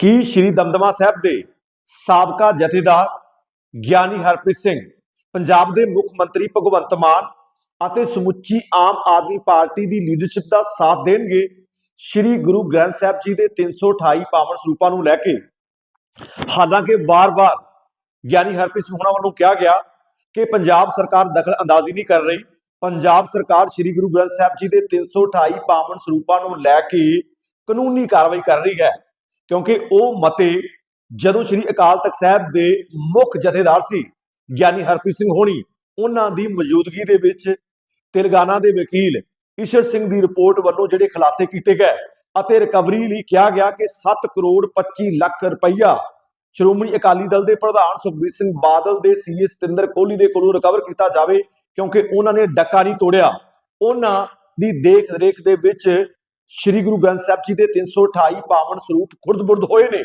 ਕੀ ਸ਼੍ਰੀ ਦਮਦਮਾ ਸਾਹਿਬ ਦੇ ਸਾਬਕਾ ਜਥੇਦਾਰ ਗਿਆਨੀ ਹਰਪ੍ਰੀਤ ਸਿੰਘ, ਪੰਜਾਬ ਦੇ ਮੁੱਖ ਮੰਤਰੀ ਭਗਵੰਤ ਮਾਨ ਅਤੇ ਸਮੁੱਚੀ ਆਮ ਆਦਮੀ ਪਾਰਟੀ ਦੀ ਲੀਡਰਸ਼ਿਪ ਦਾ ਸਾਥ ਦੇਣਗੇ ਸ਼੍ਰੀ ਗੁਰੂ ਗ੍ਰੰਥ ਸਾਹਿਬ ਜੀ ਦੇ 328 ਪਾਵਨ ਸਰੂਪਾਂ ਨੂੰ ਲੈ ਕੇ। ਹਾਲਾਂਕਿ ਵਾਰ-ਵਾਰ ਗਿਆਨੀ ਹਰਪ੍ਰੀਤ ਸਿੰਘ ਹੋਣਾ ਵੱਲੋਂ ਕਿਹਾ ਗਿਆ ਕਿ ਪੰਜਾਬ ਸਰਕਾਰ ਦਖਲ ਅੰਦਾਜ਼ੀ ਨਹੀਂ ਕਰ ਰਹੀ। ਪੰਜਾਬ ਸਰਕਾਰ ਸ੍ਰੀ ਗੁਰੂ ਗ੍ਰੰਥ ਸਾਹਿਬ ਜੀ ਦੇ 328 ਪਾਵਨ ਸਰੂਪਾਂ ਨੂੰ ਲੈ ਕੇ ਕਾਨੂੰਨੀ ਕਾਰਵਾਈ ਕਰ ਰਹੀ ਹੈ। ਕਿਉਂਕਿ ਉਹ ਮਤੇ ਜਦੋਂ ਸ੍ਰੀ ਅਕਾਲ ਤਖਤ ਸਾਹਿਬ ਦੇ ਮੁੱਖ ਜਥੇਦਾਰ ਸੀ, ਗਿਆਨੀ ਹਰਪ੍ਰੀਤ ਸਿੰਘ ਹੋਣੀ, ਉਹਨਾਂ ਦੀ ਮੌਜੂਦਗੀ ਦੇ ਵਿੱਚ ਤੇਲੰਗਾਨਾ ਦੇ ਵਕੀਲ ਈਸ਼ਰ ਸਿੰਘ ਦੀ ਰਿਪੋਰਟ ਵੱਲੋਂ ਜਿਹੜੇ ਖੁਲਾਸੇ ਕੀਤੇ ਗਏ ਅਤੇ ਰਿਕਵਰੀ ਲਈ ਕਿਹਾ ਗਿਆ ਕਿ 7 ਕਰੋੜ 25 ਲੱਖ ਰੁਪਈਆ ਸ਼੍ਰੋਮਣੀ ਅਕਾਲੀ ਦਲ ਦੇ ਪ੍ਰਧਾਨ ਸੁਖਬੀਰ ਸਿੰਘ ਬਾਦਲ ਦੇ ਸੀਏ ਸਤਿੰਦਰ ਕੋਹਲੀ ਦੇ ਕੋਲੋਂ ਰਿਕਵਰ ਕੀਤਾ ਜਾਵੇ ਕਿਉਂਕਿ ਉਹਨਾਂ ਨੇ ਡੱਕਾ ਨਹੀਂ ਤੋੜਿਆ। ਉਹਨਾਂ ਦੀ ਦੇਖ ਰੇਖ ਦੇ ਵਿੱਚ ਸ੍ਰੀ ਗੁਰੂ ਗ੍ਰੰਥ ਸਾਹਿਬ ਜੀ ਦੇ 328 ਪਾਵਨ ਸਰੂਪ ਖੁਰਦ-ਬੁਰਦ ਹੋਏ ਨੇ।